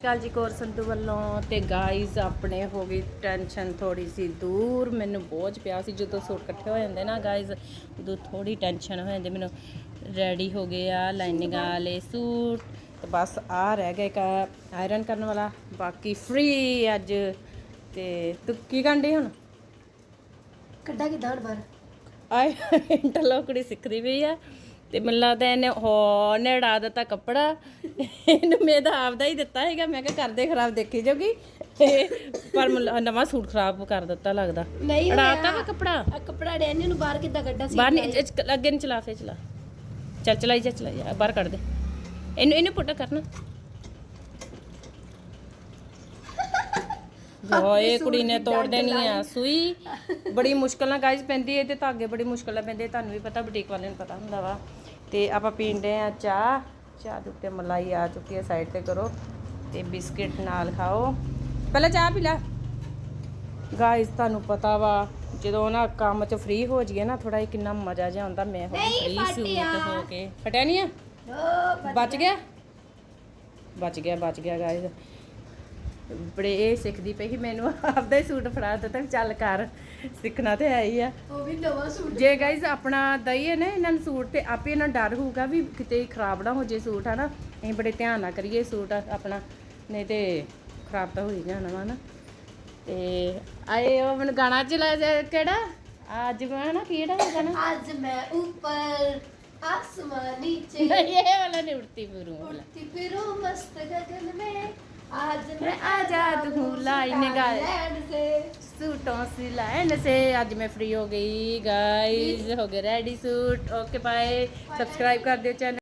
ਕਾਲ ਜੀ ਕੋਰ ਸੰਧੂ ਵੱਲੋਂ ਤੇ ਗਾਈਜ਼ ਆਪਣੇ ਹੋ ਗਈ ਟੈਨਸ਼ਨ ਥੋੜੀ ਸੀ ਦੂਰ ਮੈਨੂੰ ਬੋਝ ਪਿਆ ਸੀ ਜਦੋਂ ਸੂਟ ਇਕੱਠੇ ਹੋ ਜਾਂਦੇ ਨਾ ਗਾਈਜ਼ ਉਦੋਂ ਥੋੜੀ ਟੈਨਸ਼ਨ ਹੋ ਜਾਂਦੀ ਮੈਨੂੰ ਰੈਡੀ ਹੋ ਗਏ ਆ ਲਾਈਨਿੰਗ ਵਾਲੇ ਸੂਟ ਤੇ ਬਸ ਆ ਰਹਿ ਗਿਆ ਇੱਕ ਆਇਰਨ ਕਰਨ ਵਾਲਾ ਬਾਕੀ ਫ੍ਰੀ ਅੱਜ ਤੇ ਤੂੰ ਕੀ ਕਰਨੀ ਹੁਣ? ਕੱਢਾ ਕਿਦਾਂ ਬਾਹਰ? ਆਏ ਇੰਟਰਲੋਕੜੀ ਸਿੱਖਦੀ ਪਈ ਆ। ਤੇ ਮੈਨੂੰ ਲੱਗਦਾ ਇਹਨੇ ਹੋ ਨੇੜਾ ਦਿੱਤਾ ਕੱਪੜਾ। ਇਹਨੂੰ ਮੇਰਾ ਆਪਦਾ ਹੀ ਦਿੱਤਾ ਹੈਗਾ ਮੈਂ ਕਿਹਾ ਕਰਦੇ ਖਰਾਬ ਦੇਖੀ ਜਾਊਗੀ। ਤੇ ਪਰ ਮੈਨੂੰ ਨਵਾਂ ਸੂਟ ਖਰਾਬ ਕਰ ਦਿੱਤਾ ਲੱਗਦਾ। ਨਹੀਂ ਅੜਾਤਾ ਵਾ ਕੱਪੜਾ? ਆ ਕੱਪੜਾ ਡੈਨੀ ਨੂੰ ਬਾਹਰ ਕਿੱਦਾਂ ਕੱਢਾ ਸੀ ਬਾਹਰ ਨਹੀਂ ਇਹ ਅੱਗੇ ਨਹੀਂ ਚਲਾ ਫੇ ਚਲਾ। ਚੱਲ ਚਲਾਈ ਜਾ ਚਲਾਈ ਜਾ। ਬਾਹਰ ਕੱਢ ਦੇ। ਇਹਨੂੰ ਇਹਨੂੰ ਪੁੱਟਾ ਕਰਨਾ। ਜੋ ਇਹ ਕੁੜੀ ਨੇ ਤੋੜ ਦੇਣੀ ਆ ਸੂਈ। ਬੜੀ ਮੁਸ਼ਕਲ ਨਾਲ ਗਾਇਸ ਪੈਂਦੀ ਹੈ ਤੇ ਧਾਗੇ ਬੜੀ ਮੁਸ਼ਕਲ ਨਾਲ ਪੈਂਦੇ ਤੁਹਾਨੂੰ ਵੀ ਪਤਾ ਬੁਟੀਕ ਵਾਲਿਆਂ ਨੂੰ ਪਤਾ ਹੁੰਦਾ ਵਾ। ਤੇ ਆਪਾਂ ਪੀਂਦੇ ਆ ਚਾਹ ਚਾਹ ਦੇ ਉੱਤੇ ਮਲਾਈ ਆ ਚੁੱਕੀ ਹੈ ਸਾਈਡ ਤੇ ਕਰੋ ਤੇ ਬਿਸਕਿਟ ਨਾਲ ਖਾਓ। ਪਹਿਲਾਂ ਚਾਹ ਪੀ ਲੈ। ਗਾਇਸ ਤੁਹਾਨੂੰ ਪਤਾ ਵਾ ਜਦੋਂ ਨਾ ਕੰਮ 'ਚ ਫ੍ਰੀ ਹੋ ਜਾਈਏ ਨਾ ਥੋੜਾ ਜਿਹਾ ਕਿੰਨਾ ਮਜ਼ਾ ਜਿਹਾ ਆਉਂਦਾ ਮੈਂ ਹੋ ਫ੍ਰੀ ਸੂਟ ਹੋ ਕੇ। ਫਟਿਆ ਨਹੀਂ ਆ? ਬਚ ਗਿਆ? ਬਚ ਗਿਆ ਬਚ ਗਿਆ ਗਾਇਸ ਬੜੇ ਇਹ ਸਿੱਖਦੀ ਪਈ ਸੀ ਮੈਨੂੰ ਆਪਦਾ ਹੀ ਸੂਟ ਫੜਾ ਦਿੱਤਾ ਵੀ ਚੱਲ ਕਰ ਸਿੱਖਣਾ ਤੇ ਹੈ ਹੀ ਆ ਉਹ ਵੀ ਨਵਾਂ ਸੂਟ ਜੇ ਗਾਇਸ ਆਪਣਾ ਦਈਏ ਨਾ ਇਹਨਾਂ ਨੂੰ ਸੂਟ ਤੇ ਆਪੇ ਇਹਨਾਂ ਨੂੰ ਡਰ ਹੋਊਗਾ ਵੀ ਕਿਤੇ ਖਰਾਬ ਨਾ ਹੋ ਜੇ ਸੂਟ ਹਨਾ ਅਸੀਂ ਬੜੇ ਧਿਆਨ ਨਾਲ ਕਰੀਏ ਸੂਟ ਆਪਣਾ ਨਹੀਂ ਤੇ ਖਰਾਬ ਤਾਂ ਹੋ ਹੀ ਜਾਣਾ ਵਾ ਨਾ ਤੇ ਆਏ ਉਹ ਮੈਨੂੰ ਗਾਣਾ ਚਲਾ ਕਿਹੜਾ ਅੱਜ ਮੈਂ ਨਾ ਕਿਹੜਾ ਵਾ ਗਾਣਾ ਅੱਜ ਮੈਂ ਉੱਪਰ ਆਸਮਾਨ ਨੀਚੇ ਨਹੀਂ ਇਹ ਵਾਲਾ ਨਹੀਂ ਉੜਤੀ ਫਿਰੂ ਵਾਲਾ उड़ती फिरूं मस्त गगन में आज मैं आजाद हूँ, लाइन गाए। लैंड से सूटों से लाइन से आज मैं फ्री हो गई गाइस हो गए ready suit okay bye subscribe कर दियो चैनल